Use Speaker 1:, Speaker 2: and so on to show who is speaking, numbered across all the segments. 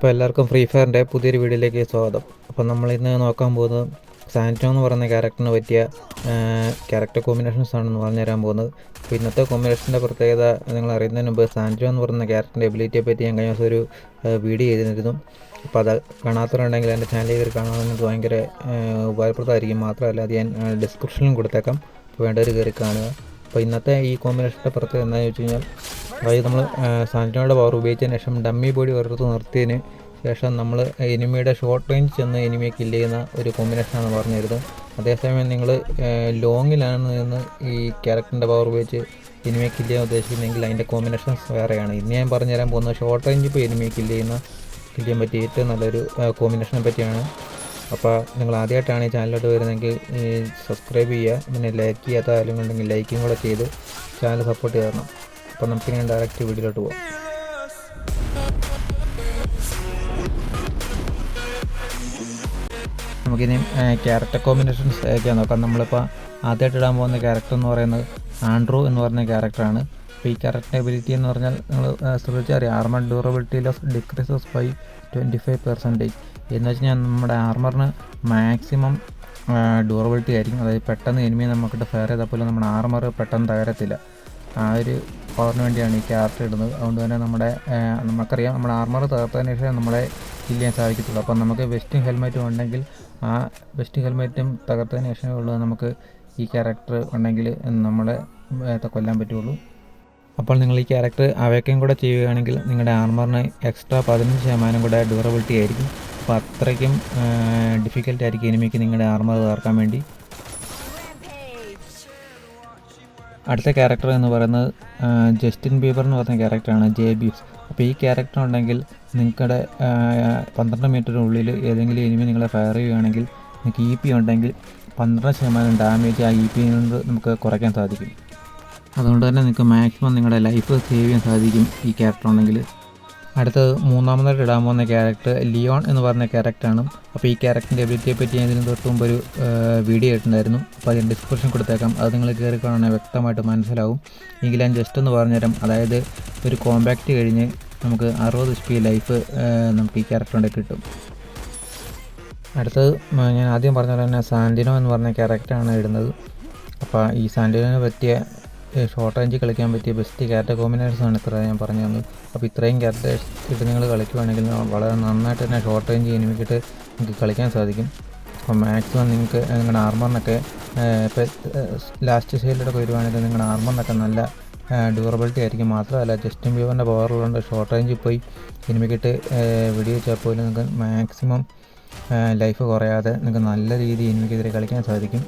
Speaker 1: അപ്പോൾ എല്ലാവർക്കും ഫ്രീ ഫയറിന്റെ പുതിയൊരു വീഡിയോയിലേക്ക് സ്വാഗതം. അപ്പോൾ നമ്മൾ ഇന്ന് നോക്കാൻ പോകുന്നത് സാന്റോ എന്ന് പറയുന്ന ക്യാരക്ടറിന് പറ്റിയ ക്യാരക്ടർ കോമ്പിനേഷൻസ് ആണെന്ന് പറഞ്ഞു തരാൻ പോകുന്നത്. അപ്പോൾ ഇന്നത്തെ കോമ്പിനേഷന്റെ പ്രത്യേകത നിങ്ങൾ അറിയുന്നതിന് മുമ്പ് സാന്റോ എന്ന് പറയുന്ന ക്യാരക്ടറിന്റെ എബിലിറ്റിയെ പറ്റി ഞാൻ കഴിഞ്ഞ ദിവസം ഒരു വീഡിയോ ചെയ്തിരുന്നു. അപ്പോൾ അത് കാണാത്തവരുണ്ടെങ്കിൽ എന്റെ ചാനലിൽ കയറി കാണാൻ ഭയങ്കര ഉപകാരപ്രദമായിരിക്കും. മാത്രമല്ല അത് ഞാൻ ഡിസ്ക്രിപ്ഷനിലും കൊടുത്തേക്കാം. അപ്പോൾ വേണ്ടവർ കയറി കാണുക. അപ്പോൾ ഇന്നത്തെ ഈ കോമ്പിനേഷന്റെ പ്രത്യേകത എന്താണെന്ന് വെച്ച് കഴിഞ്ഞാൽ അതായത് നമ്മൾ സാന്റോയുടെ പവർ ഉപയോഗിച്ചതിന് ശേഷം ഡമ്മി ബോഡി വെറുതെ നിർത്തിയതിന് ശേഷം നമ്മൾ എനിമിയുടെ ഷോർട്ട് റേഞ്ച് ചെന്ന് എനിമിയെ കില്ല് ചെയ്യുന്ന ഒരു കോമ്പിനേഷനാണ് പറഞ്ഞിരുന്നത് അതേസമയം നിങ്ങൾ ലോങ്ങിലാണ് നിന്ന് ഈ ക്യാരക്ടറിന്റെ പവർ ഉപയോഗിച്ച് എനിമിയെ കില്ല് ചെയ്യാൻ ഉദ്ദേശിക്കുന്നെങ്കിൽ അതിന്റെ കോമ്പിനേഷൻസ് വേറെയാണ്. ഇന്ന് ഞാൻ പറഞ്ഞു തരാൻ പോകുന്നത് ഷോർട്ട് റേഞ്ച് ഇപ്പോൾ എനിമിയെ കില്ല് ചെയ്യുന്ന കില്ല് ചെയ്യാൻ പറ്റിയ ഏറ്റവും നല്ലൊരു കോമ്പിനേഷനെ പറ്റിയാണ്. അപ്പോൾ നിങ്ങൾ ആദ്യമായിട്ടാണ് ഈ ചാനലിലോട്ട് വരുന്നതെങ്കിൽ സബ്സ്ക്രൈബ് ചെയ്യുക. പിന്നെ ലൈക്ക് ചെയ്യാത്ത ആരും ഉണ്ടെങ്കിൽ ലൈക്കും കൂടെ ചെയ്ത് ചാനൽ സപ്പോർട്ട് ചെയ്യണം അപ്പോൾ നമുക്കിനി ഡയറക്റ്റ് വീഡിയോയിലോട്ട് പോകാം നമുക്കിനി ക്യാരക്ടർ കോമ്പിനേഷൻസ് ഒക്കെ നോക്കാം. നമ്മളിപ്പോൾ ആദ്യമായിട്ട് ഇടാൻ പോകുന്ന ക്യാരക്ടർ എന്ന് പറയുന്നത് ആൻഡ്രൂ എന്ന് പറഞ്ഞ ക്യാരക്ടറാണ് അപ്പോൾ ഈ ക്യാരക്ടറിന്റെ എബിലിറ്റി എന്ന് പറഞ്ഞാൽ നിങ്ങൾ ശ്രദ്ധിച്ചാൽ അറിയാം. Armour durability loss decreases by twenty five percentage എന്ന് വെച്ച് കഴിഞ്ഞാൽ നമ്മുടെ ആർമറിന് മാക്സിമം ഡ്യൂറബിലിറ്റി ആയിരിക്കും. അതായത് പെട്ടെന്ന് എനിമി നമുക്കിട്ട് ഫയർ ചെയ്താൽ പോലും നമ്മുടെ ആർമർ പെട്ടെന്ന് തകരത്തില്ല. ആ ഒരു പവറിന് വേണ്ടിയാണ് ഈ ക്യാരക്ടർ ഇടുന്നത്. അതുകൊണ്ട് തന്നെ നമ്മുടെ നമുക്കറിയാം നമ്മുടെ ആർമർ തകർത്തതിന് ശേഷം നമ്മളെ കില്ല് ചെയ്യാൻ സാധിക്കത്തുള്ളൂ. അപ്പം നമുക്ക് വെസ്റ്റ് ഹെൽമെറ്റും ഉണ്ടെങ്കിൽ ആ വെസ്റ്റ് ഹെൽമെറ്റും തകർത്തതിന് ശേഷമേ ഉള്ളൂ നമുക്ക് ഈ ക്യാരക്ടർ ഉണ്ടെങ്കിൽ നമ്മളെ കൊല്ലാൻ പറ്റുള്ളൂ. അപ്പോൾ നിങ്ങൾ ഈ ക്യാരക്ടർ അവയ്ക്കും കൂടെ ചെയ്യുകയാണെങ്കിൽ നിങ്ങളുടെ ആർമറിന് എക്സ്ട്രാ പതിനഞ്ച് ശതമാനം കൂടെ ഡ്യൂറബിലിറ്റി ആയിരിക്കും. അപ്പോൾ അത്രയ്ക്കും ഡിഫിക്കൽട്ട് ആയിരിക്കും എനിമിക്ക് നിങ്ങളുടെ ആർമർ തകർക്കാൻ വേണ്ടി. അടുത്ത ക്യാരക്ടർ എന്ന് പറയുന്നത് ജസ്റ്റിൻ ബീബർ എന്ന് പറയുന്ന ക്യാരക്ടറാണ് ജെ ബീബ്സ് അപ്പോൾ ഈ ക്യാരക്ടർ ഉണ്ടെങ്കിൽ നിങ്ങളുടെ പന്ത്രണ്ട് മീറ്ററിനുള്ളിൽ ഏതെങ്കിലും എനിമി നിങ്ങളെ ഫയർ ചെയ്യുകയാണെങ്കിൽ നിങ്ങൾക്ക് ഇ പി ഉണ്ടെങ്കിൽ പന്ത്രണ്ട് ശതമാനം ഡാമേജ് ആ ഇ പി കൊണ്ട് നമുക്ക് കുറയ്ക്കാൻ സാധിക്കും. അതുകൊണ്ട് തന്നെ നിങ്ങൾക്ക് മാക്സിമം നിങ്ങളുടെ ലൈഫ് സേവ് ചെയ്യാൻ സാധിക്കും ഈ ക്യാരക്ടർ ഉണ്ടെങ്കിൽ. അടുത്തത് മൂന്നാമതായിട്ട് ഇടാൻ പോകുന്ന ക്യാരക്ടർ ലിയോൺ എന്ന് പറഞ്ഞ ക്യാരക്ടറാണ് അപ്പോൾ ഈ ക്യാരക്ടറിന്റെ എബിലിറ്റിയെ പറ്റി ഞാൻ ഇതിന് തൊട്ട് മുമ്പ് ഒരു വീഡിയോ ഇട്ടുണ്ടായിരുന്നു അപ്പോൾ അതിന്റെ ഡിസ്ക്രിപ്ഷൻ കൊടുത്തേക്കാം. അത് നിങ്ങൾ കയറി കാണാൻ വ്യക്തമായിട്ട് മനസ്സിലാവും. എങ്കിൽ ഞാൻ ജസ്റ്റ് ഒന്ന് പറഞ്ഞുതരാം. അതായത് ഒരു കോമ്പാക്റ്റ് കഴിഞ്ഞ് നമുക്ക് അറുപത് എച്ച് പി ലൈഫ് നമുക്ക് ഈ ക്യാരക്ടറിന്റെ കിട്ടും. അടുത്തത് ഞാൻ ആദ്യം പറഞ്ഞ പോലെ തന്നെ സാൻഡിനോ എന്ന് പറഞ്ഞ ക്യാരക്ടറാണ് ഇടുന്നത്. അപ്പോൾ ഈ സാൻഡിനോനെ പറ്റിയ ഷോർട്ട് റേഞ്ച് കളിക്കാൻ പറ്റിയ ബെസ്റ്റ് ക്യാരക്ടർ കോമ്പിനേഷൻ ആണ് ഇത്ര ഞാൻ പറഞ്ഞു തന്നത്. അപ്പോൾ ഇത്രയും ക്യാരക്ടേഴ്സ് ഇട്ട് നിങ്ങൾ കളിക്കുവാണെങ്കിൽ വളരെ നന്നായിട്ട് തന്നെ ഷോർട്ട് റേഞ്ച് എനിമിക്കിട്ട് നിങ്ങൾക്ക് കളിക്കാൻ സാധിക്കും. അപ്പോൾ മാക്സിമം നിങ്ങൾക്ക് നിങ്ങളുടെ ആർമറിനൊക്കെ ഇപ്പോൾ ലാസ്റ്റ് സൈഡിലൊക്കെ വരുവാണെങ്കിൽ നിങ്ങളുടെ ആർമറിനൊക്കെ നല്ല ഡ്യൂറബിലിറ്റി ആയിരിക്കും. മാത്രമല്ല ജസ്റ്റിൻ ബീവറിന്റെ പവറുള്ളതുകൊണ്ട് ഷോർട്ട് റേഞ്ചിൽ പോയി എനിമിക്കിട്ട് വെടിവെച്ചാൽ പോലും നിങ്ങൾക്ക് മാക്സിമം ലൈഫ് കുറയാതെ നിങ്ങൾക്ക് നല്ല രീതിയിൽ എനിക്കെതിരെ കളിക്കാൻ സാധിക്കും.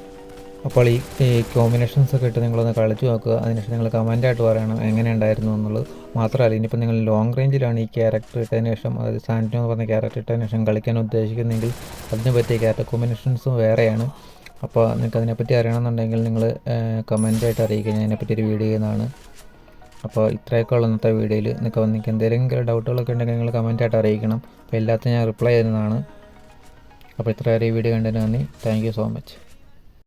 Speaker 1: അപ്പോൾ ഈ കോമ്പിനേഷൻസ് ഒക്കെ ഇട്ട് നിങ്ങളൊന്ന് കളിച്ചു നോക്കുക. അതിനുശേഷം നിങ്ങൾ കമന്റായിട്ട് പറയണം എങ്ങനെ ഉണ്ടായിരുന്നു എന്നുള്ളത് മാത്രമല്ല. ഇനിയിപ്പോൾ നിങ്ങൾ ലോങ് റേഞ്ചിലാണ് ഈ ക്യാരക്ടർ ഇട്ടതിന് ശേഷം അതായത് സാന്റോ എന്ന് പറഞ്ഞ ക്യാരക്ടർ ഇട്ടതിന് ശേഷം കളിക്കാൻ ഉദ്ദേശിക്കുന്നെങ്കിൽ അതിന് പറ്റിയ ക്യാരക്ടർ കോമ്പിനേഷൻസും വേറെയാണ്. അപ്പോൾ നിങ്ങൾക്ക് അതിനെപ്പറ്റി അറിയണമെന്നുണ്ടെങ്കിൽ നിങ്ങൾ കമന്റായിട്ട് അറിയിക്കുക. ഞാൻ അതിനെപ്പറ്റി ഒരു വീഡിയോ ചെയ്യുന്നതാണ്. അപ്പോൾ ഇത്രയൊക്കെ ഉള്ള ഇന്നത്തെ വീഡിയോയിൽ നിങ്ങൾക്ക് നിങ്ങൾക്ക് എന്തെങ്കിലും ഡൗട്ടുകളൊക്കെ ഉണ്ടെങ്കിൽ നിങ്ങൾ കമന്റായിട്ട് അറിയിക്കണം. അപ്പോൾ എല്ലാത്തിനും ഞാൻ റിപ്ലൈ ചെയ്യുന്നതാണ്. അപ്പോൾ ഇത്ര വരെ ഈ വീഡിയോ കണ്ടതിന് നന്ദി. Thank so much